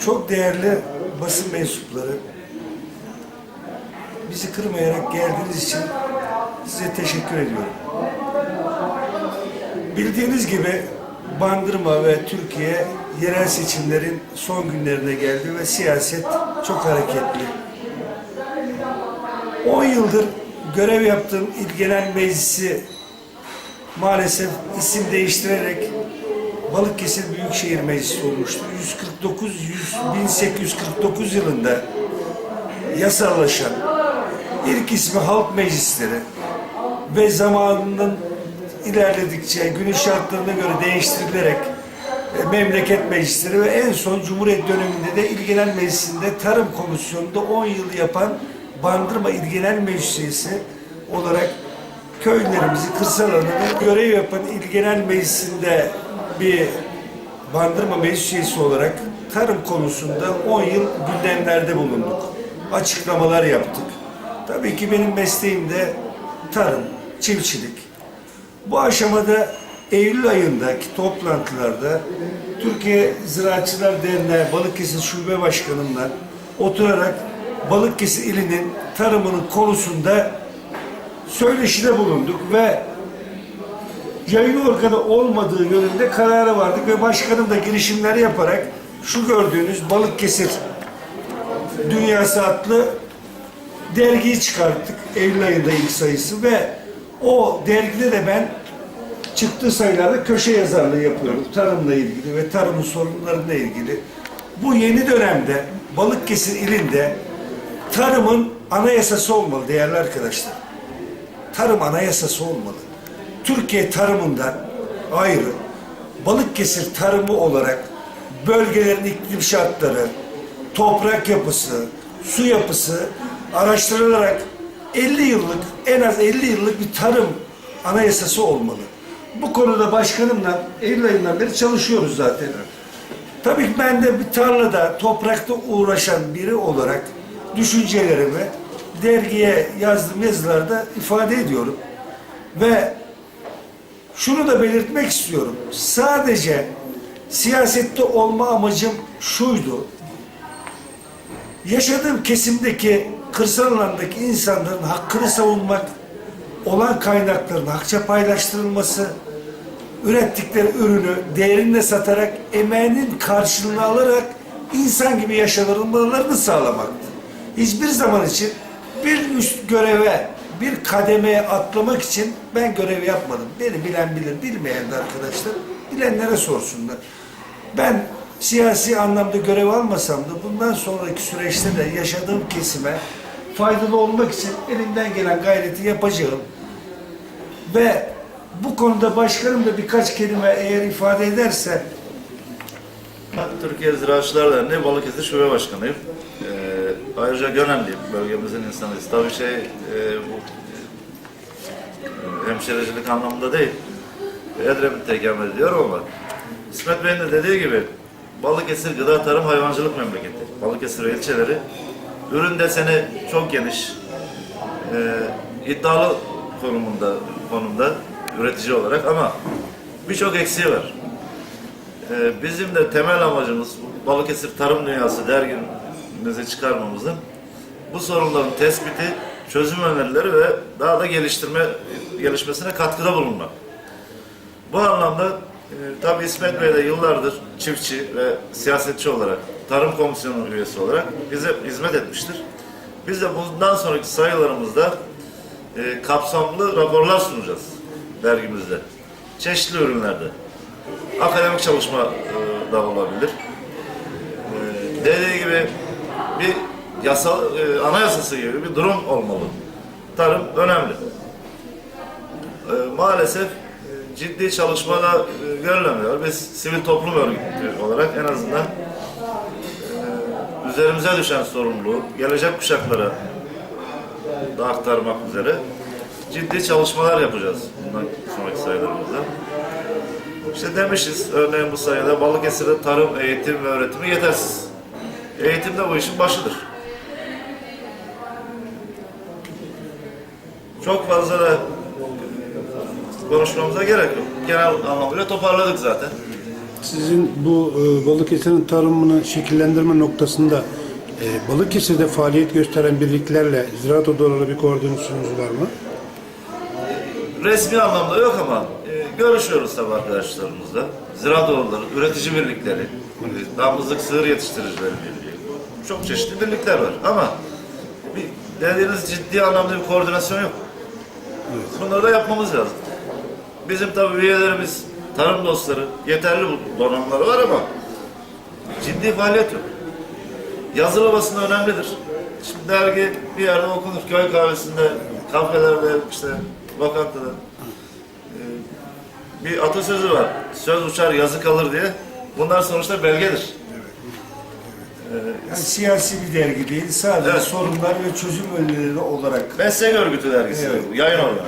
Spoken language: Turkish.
Çok değerli basın mensupları, bizi kırmayarak geldiğiniz için size teşekkür ediyorum. Bildiğiniz gibi Bandırma ve Türkiye yerel seçimlerin son günlerine geldi ve siyaset çok hareketli. 10 yıldır görev yaptığım İl Genel Meclisi maalesef isim değiştirerek Balıkesir Büyükşehir Meclisi olmuştu. 149 100, 1849 yılında yasallaşan ilk ismi Halk Meclisleri ve zamanının ilerledikçe günün şartlarına göre değiştirilerek e, memleket meclisleri ve en son Cumhuriyet döneminde de İl Genel Meclisi'nde Tarım Komisyonu'nda 10 yıl yapan Bandırma İl Genel Meclisi olarak köylerimizi, kırsal alanı görev yapan İl Genel Meclisi'nde bir Bandırma Meclis olarak tarım konusunda 10 yıl gündemlerde bulunduk. Açıklamalar yaptık. Tabii ki benim mesleğim de tarım, çiftçilik. Bu aşamada Eylül ayındaki toplantılarda Türkiye Ziraatçılar Derneği Balıkesir Şube Başkanımla oturarak Balıkesir ilinin tarımının konusunda söyleşide bulunduk ve yayın organı olmadığı yönünde karara vardık ve başkanım da girişimler yaparak şu gördüğünüz Balıkesir Dünyası adlı dergiyi çıkarttık. Eylül ayında ilk sayısı ve o dergide de ben çıktığı sayılarda köşe yazarlığı yapıyorum. Tarımla ilgili ve tarımın sorunlarıyla ilgili. Bu yeni dönemde Balıkesir ilinde tarımın anayasası olmalı değerli arkadaşlar. Tarım anayasası olmalı. Türkiye tarımından ayrı Balıkesir tarımı olarak bölgelerin iklim şartları, toprak yapısı, su yapısı araştırılarak 50 yıllık en az 50 yıllık bir tarım anayasası olmalı. Bu konuda başkanımla Eylül ayından beri çalışıyoruz zaten. Tabii ben de bir tarlada, toprakta uğraşan biri olarak düşüncelerimi dergiye yazdığım yazılarda ifade ediyorum. Ve şunu da belirtmek istiyorum. Sadece siyasette olma amacım şuydu. Yaşadığım kesimdeki kırsal alandaki insanların hakkını savunmak, olan kaynakların hakça paylaştırılması, ürettikleri ürünü değerinde satarak emeğinin karşılığını alarak insan gibi yaşanılmalarını sağlamaktı. Hiçbir zaman için bir üst göreve, bir kademeye atlamak için ben görev yapmadım. Beni bilen bilir, bilmeyen de arkadaşlar bilenlere sorsunlar. Ben siyasi anlamda görev almasam da bundan sonraki süreçte de yaşadığım kesime faydalı olmak için elimden gelen gayreti yapacağım. Ve bu konuda başkanım da birkaç kelime eğer ifade ederse Türkiye Ziraatçılar Derneği Balıkesir Şube Başkanıyım. Ee, ayrıca Gönenliyim, bölgemizin insanıyız. Tabii şey, e, bu e, hemşericilik anlamında değil, Edremit'te ikamet ediyorum ama İsmet Bey'in de dediği gibi Balıkesir gıda, tarım, hayvancılık memleketi. Balıkesir ilçeleri ürün deseni çok geniş, e, iddialı konumunda, konumda üretici olarak ama birçok eksiği var. Ee, bizim de temel amacımız Balıkesir Tarım Dünyası dergimizi çıkarmamızın bu sorunların tespiti, çözüm önerileri ve daha da geliştirme gelişmesine katkıda bulunmak. Bu anlamda e, tabii İsmet Bey de yıllardır çiftçi ve siyasetçi olarak, Tarım Komisyonu üyesi olarak bize hizmet etmiştir. Biz de bundan sonraki sayılarımızda e, kapsamlı raporlar sunacağız dergimizde. Çeşitli ürünlerde akademik çalışma e, da olabilir. E, dediği gibi bir yasal e, anayasası gibi bir durum olmalı. Tarım önemli. E, maalesef e, ciddi çalışmada e, görülemiyor. Biz sivil toplum örgütü olarak en azından e, üzerimize düşen sorumluluğu gelecek kuşaklara da aktarmak üzere ciddi çalışmalar yapacağız bundan sonraki sayılarımızda. İşte demişiz örneğin bu sayıda Balıkesir'de tarım, eğitim ve öğretimi yetersiz. Eğitim de bu işin başıdır. Çok fazla da konuşmamıza gerek yok. Genel anlamıyla toparladık zaten. Sizin bu e, Balıkesir'in tarımını şekillendirme noktasında e, Balıkesir'de faaliyet gösteren birliklerle ziraat odaları bir koordinasyonunuz var mı? Resmi anlamda yok ama e, görüşüyoruz tabii arkadaşlarımızla. Ziraat odaları, üretici birlikleri, e, damızlık sığır yetiştiricileri birliği. Çok çeşitli birlikler var ama bir, dediğiniz ciddi anlamda bir koordinasyon yok. Bunları da yapmamız lazım. Bizim tabii üyelerimiz, tarım dostları, yeterli donanımları var ama ciddi faaliyet yok. Yazılı basın önemlidir. Şimdi dergi bir yerde okunur, köy kahvesinde, kafelerde, işte lokantada. Ee, bir atasözü var, söz uçar yazı kalır diye. Bunlar sonuçta belgedir. Yani siyasi bir dergi değil, sadece Evet. sorunlar ve çözüm önerileri olarak Meslek örgütü dergisi, Evet. yayın organı.